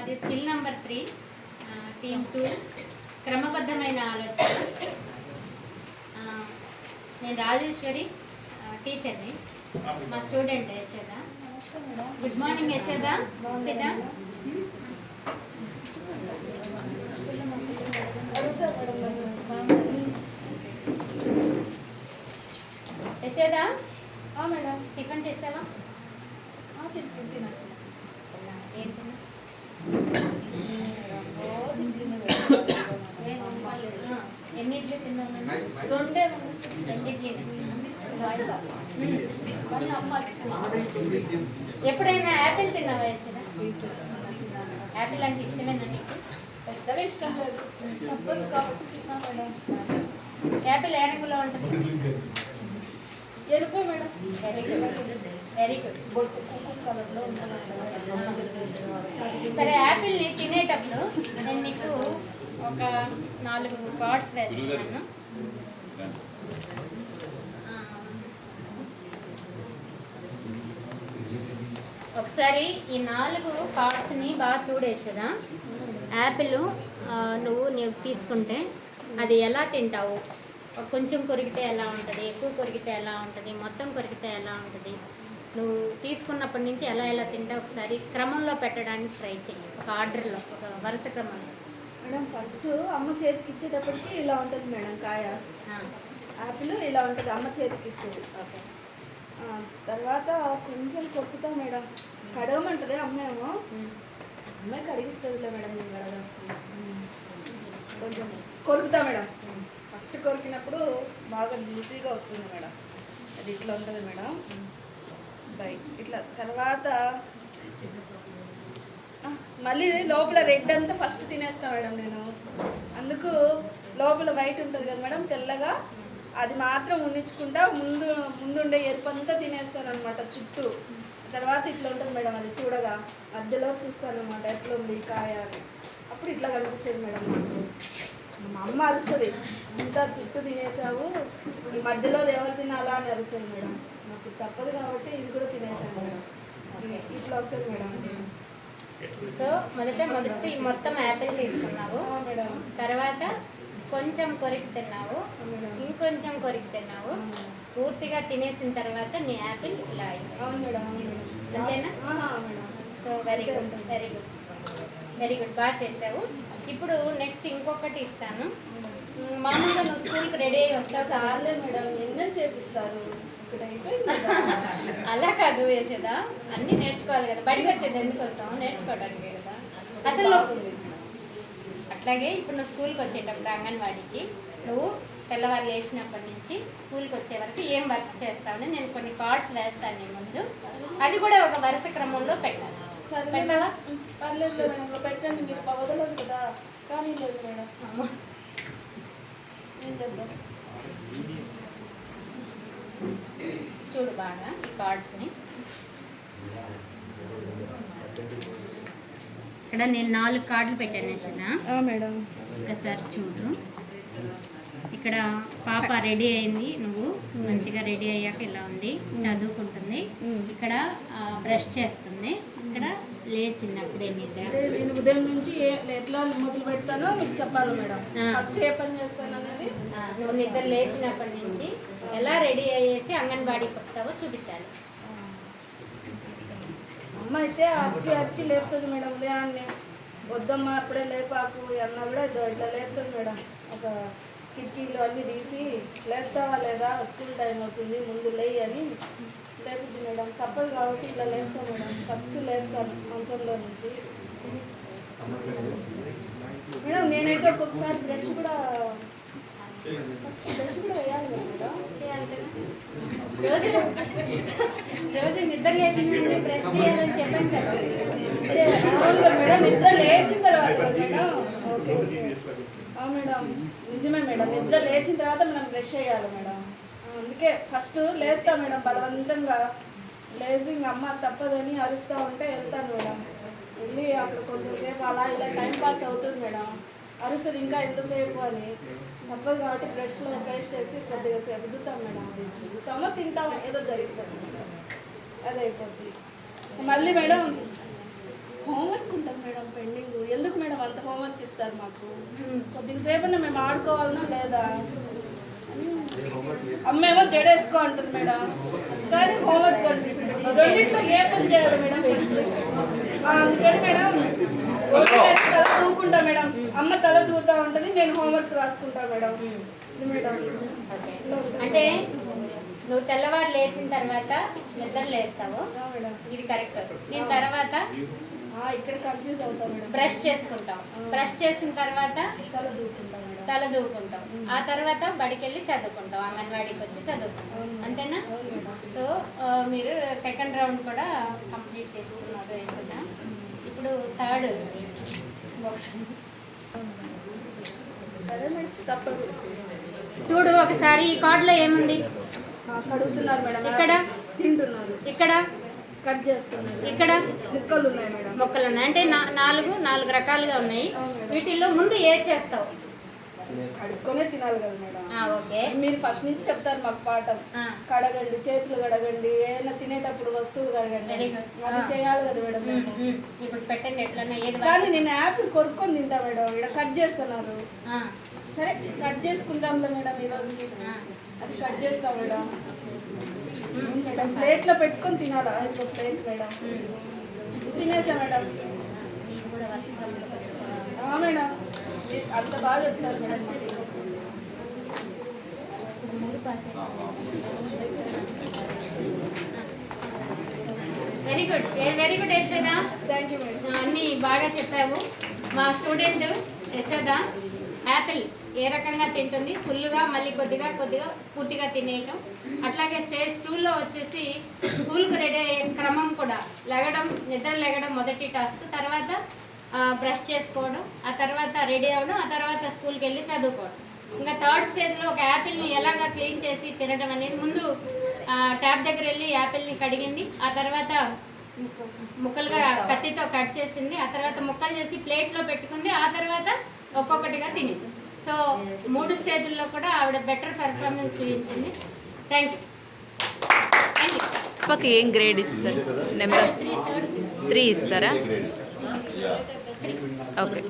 మాది skill number three team two. క్రమబద్ధమైన ఆలోచన. నేను రాజేశ్వరి టీచర్ని. మా student Yashoda good morning Yashoda Yashoda madam. Tiffin చేసావా తీసుకుంటున్నా ఏం తిన్నా? ఆ, ఎన్ని ఇడ్లీ తిన్నావు మేడం? రెండే. ఎప్పుడైనా యాపిల్ తిన్నావా యాపిల్ అంటే ఇష్టమేనా నీకు? పెద్దగా ఇష్టం లేదు. యాపిల్ ఏ రంగులో ఉంటుంది? ఎరుపు madam. Very good very good సరే యాపిల్ని తినేటప్పుడు నేను నీకు ఒక నాలుగు కార్డ్స్ వేస్తున్నాను. ఒకసారి ఈ నాలుగు కార్డ్స్ని బాగా చూడేసి కదా. యాపిల్ నువ్వు నువ్వు తీసుకుంటే అది ఎలా తింటావు? కొంచెం కొరికితే ఎలా ఉంటుంది? ఎక్కువ కొరికితే ఎలా ఉంటుంది? మొత్తం కొరికితే ఎలా ఉంటుంది? నువ్వు తీసుకున్నప్పటి నుంచి ఎలా ఎలా తింటావు? ఒకసారి క్రమంలో పెట్టడానికి ట్రై చేయి ఒక ఆర్డర్లో ఒక వరుస క్రమంలో. మేడం ఫస్ట్ అమ్మ చేతికి ఇచ్చేటప్పటికి ఇలా ఉంటుంది మేడం కాయ. యాపిల్ ఇలా ఉంటుంది అమ్మ చేతికి ఇస్తుంది. తర్వాత కొంచెం కొక్కుతా మేడం. కడగమంటుంది అమ్మేమో. అమ్మాయి కడిగిస్తుందిలే మేడం నేను కడగ కొంచెం కొరుకుతా మేడం. ఫస్ట్ కొరికినప్పుడు బాగా జ్యూసీగా వస్తుంది మేడం. అది ఇట్లా ఉంటుంది మేడం. బై ఇట్లా తర్వాత మళ్ళీ లోపల రెడ్ అంతా ఫస్ట్ తినేస్తా మేడం నేను. అందుకు లోపల వైట్ ఉంటుంది కదా మేడం తెల్లగా అది మాత్రం ఉండించుకుంటా ముందు ముందుండే ఎరుపు అంతా తినేస్తాను అనమాట చుట్టూ. తర్వాత ఇట్లా ఉంటుంది మేడం అది చూడగా. మధ్యలో చూస్తాను అనమాట ఎట్లా ఉంది కాయ అని. అప్పుడు ఇట్లా కనిపిస్తుంది మేడం నాకు. మా అమ్మ అరుస్తుంది. ఇంత చుట్టూ తినేసావు ఈ మధ్యలో ఎవరు తినాలా? అని అరుస్తుంది మేడం. నాకు తప్పదు కాబట్టి ఇది కూడా తినేసాను మేడం. ఇట్లా వస్తుంది మేడం సో మొదట మొదటి మొత్తం యాపిల్ తీసుకున్నావు. తర్వాత కొంచెం కొరికి తిన్నావు. ఇంకొంచెం కొరికి తిన్నావు. పూర్తిగా తినేసిన తర్వాత నీ యాపిల్ ఇలా అయింది. అంతేనా? So very good very good. Very good. బాగా చేసావు. ఇప్పుడు నెక్స్ట్ ఇంకొకటి ఇస్తాను. మామూలుగా నువ్వు స్కూల్కి రెడీ అయ్యి వస్తావు చాలా మేడం. ఎన్నో చేపిస్తారు. అలా కాదు యశోద. అన్నీ నేర్చుకోవాలి కదా. బడికి వచ్చేది ఎందుకు వస్తావు? నేర్చుకోవడానికి కదా. అసలు. అట్లాగే ఇప్పుడు నువ్వు స్కూల్కి వచ్చేటప్పుడు అంగన్వాడీకి నువ్వు తెల్లవారు లేచినప్పటి నుంచి స్కూల్కి వచ్చే వరకు ఏం వర్క్ చేస్తావని నేను కొన్ని కార్డ్స్ వేస్తాను నీ ముందు. అది కూడా ఒక వరుస క్రమంలో పెట్టావా? పర్లేదు పెట్టండి. మీరు కదా. కానీ లేదు మేడం. చేద్దాం చూడు బాగా ఈ కార్డ్స్ని ఇక్కడ నేను నాలుగు కార్డులు పెట్టాను యశోద మేడం. ఒకసారి చూడు. ఇక్కడ పాప రెడీ అయింది నువ్వు. మంచిగా రెడీ అయ్యాక ఇలా ఉంది. చదువుకుంటుంది. ఇక్కడ బ్రష్ చేస్తుంది. ఇక్కడ లేచింది అప్పుడే నిద్ర నేను ఉదయం నుంచి ఎట్లా మొదలు పెడతానో మీకు చెప్పాలి మేడం. ఫస్ట్ ఏ పని చేస్తాను అనేది నువ్వు నిద్ర లేచినప్పటి నుంచి ఎలా రెడీ అయ్యేసి అంగన్వాడీకి వస్తావో చూపించాలి. అమ్మ అయితే అచ్చి అచ్చి లేపుతుంది మేడం ఉదయాన్నే. వద్దమ్మా అప్పుడే లేపాకు అన్న కూడా ఇట్లా లేపుతుంది మేడం. ఒక కిటికీలు అన్నీ తీసి లేస్తావా లేదా? స్కూల్ టైం అవుతుంది ముందు లేయి అని లేపుద్ది మేడం. తప్పదు కాబట్టి ఇట్లా లేస్తాను మేడం. ఫస్ట్ లేస్తాను మంచంలో నుంచి. మేడం నేనైతే ఒక్కొక్కసారి బ్రష్ కూడా రోజు రోజు నిద్ర లేచింది చేయాలని చెప్పాను కదా మేడం నిద్ర లేచిన తర్వాత మేడం ఓకే మేడం నిజమే మేడం నిద్ర లేచిన తర్వాత మనం బ్రష్ చేయాలి మేడం అందుకే ఫస్ట్ లేస్తా మేడం బలవంతంగా లేచి అమ్మ తప్పదని అరుస్తూ ఉంటే వెళ్తాను మేడం వెళ్ళి అప్పుడు కొంచెం సేపు అలా ఇలా టైం పాస్ అవుతుంది మేడం. అరుస్తుంది ఇంకా ఎంతసేపు అని. తప్పదు కాబట్టి బ్రష్లో ఫ్రెష్ చేసి కొద్దిగా సేపు రుద్దుతాం మేడం అది. తింటాం ఏదో జరుగుతుంది అదే అయిపోద్ది. మళ్ళీ మేడం హోంవర్క్ ఉంటుంది మేడం పెండింగ్ ఎందుకు మేడం అంత హోంవర్క్ ఇస్తారు మాకు? కొద్దిగా సేపు మేము ఆడుకోవాలన్నా లేదా? అమ్మేమో జడేసుకో అంటుంది మేడం. కానీ హోంవర్క్ కనిపిస్తుంది రెండింటిలో ఏ పని చేయాలి మేడం అందుకని మేడం అమ్మ తల దూతా ఉంటుంది నేను హోంవర్క్ రాసుకుంటా మేడం. అంటే నువ్వు తెల్లవారు లేచిన తర్వాత నిద్ర లేస్తావు. ఇది కరెక్ట్ దీని తర్వాత ఇక్కడ కన్ఫ్యూజ్ అవుతా మేడం. బ్రష్ చేసుకుంటావు బ్రష్ చేసిన తర్వాత తల దూకుంటా మేడం. తల దూకుంటాం ఆ తర్వాత బడికి వెళ్ళి చదువుకుంటాం. అంగన్వాడీకి వచ్చి చదువుకుంటాం ఆ, మీరు సెకండ్ రౌండ్ కూడా కంప్లీట్ చేసుకున్నారు యశోద. ఇప్పుడు థర్డ్ చూడు ఒకసారి ఈ కార్డులో ఏముంది? ఆ, కడుగుతున్నారు మేడం. ఇక్కడ? తింటున్నారు. ఇక్కడ? కట్ చేస్తున్నారు. ఇక్కడ? ముక్కలు ఉన్నాయి మేడం. మొక్కలు ఉన్నాయి. అంటే నాలుగు నాలుగు రకాలుగా ఉన్నాయి. వీటిల్లో ముందు ఏది చేస్తావు? కడుక్కొనే తినాలి కదా మేడం. ఆ, ఓకే. మీరు ఫస్ట్ నుంచి చెప్తారు మాకు పాఠం. కడగండి చేతులు కడగండి ఏదైనా తినేటప్పుడు వస్తువులు కడగండి. అది చేయాలి కదా మేడం. ఇప్పుడు పెట్టండి ఎట్లన్నా ఏది కానీ నేను యాపిల్ కొనుక్కొని తింటా మేడం. ఇక్కడ కట్ చేస్తున్నారు. ఆ, సరే కట్ చేసుకుంటాంలే మేడం ఈ రోజుకి. అది కట్ చేస్తా మేడం. మేడం ప్లేట్లో పెట్టుకొని తినాలా? ఇంకో ప్లేట్ మేడం. తినేసా మేడం. మేడం. అంత బాగా చెప్తారు madam. Very good very good Yashoda thank you madam అన్నీ బాగా చెప్పావు. మా స్టూడెంట్ యశోద యాపిల్ ఏ రకంగా తింటుంది? ఫుల్గా మళ్ళీ కొద్దిగా కొద్దిగా పూర్తిగా తినేయటం. అట్లాగే స్టేజ్ టూలో వచ్చేసి స్కూల్కి రెడీ అయ్యే క్రమం కూడా లెగడం నిద్ర లెగడం మొదటి టాస్క్ తర్వాత బ్రష్ చేసుకోవడం ఆ తర్వాత రెడీ అవ్వడం ఆ తర్వాత స్కూల్కి వెళ్ళి చదువుకోవడం. ఇంకా థర్డ్ స్టేజ్లో ఒక యాపిల్ని ఎలాగా క్లీన్ చేసి తినడం అనేది ముందు ట్యాప్ దగ్గర వెళ్ళి యాపిల్ని కడిగింది. ఆ తర్వాత ముక్కలుగా కత్తితో కట్ చేసింది. ఆ తర్వాత ముక్కలు చేసి ప్లేట్లో పెట్టుకుంది. ఆ తర్వాత ఒక్కొక్కటిగా తినేది. సో మూడు స్టేజ్ల్లో కూడా ఆవిడ బెటర్ పెర్ఫార్మెన్స్ చూపించింది. Thank you. Thank you. పాపకి ఏం గ్రేడ్ ఇస్తారు? Number three third. త్రీ ఇస్తారా? okay.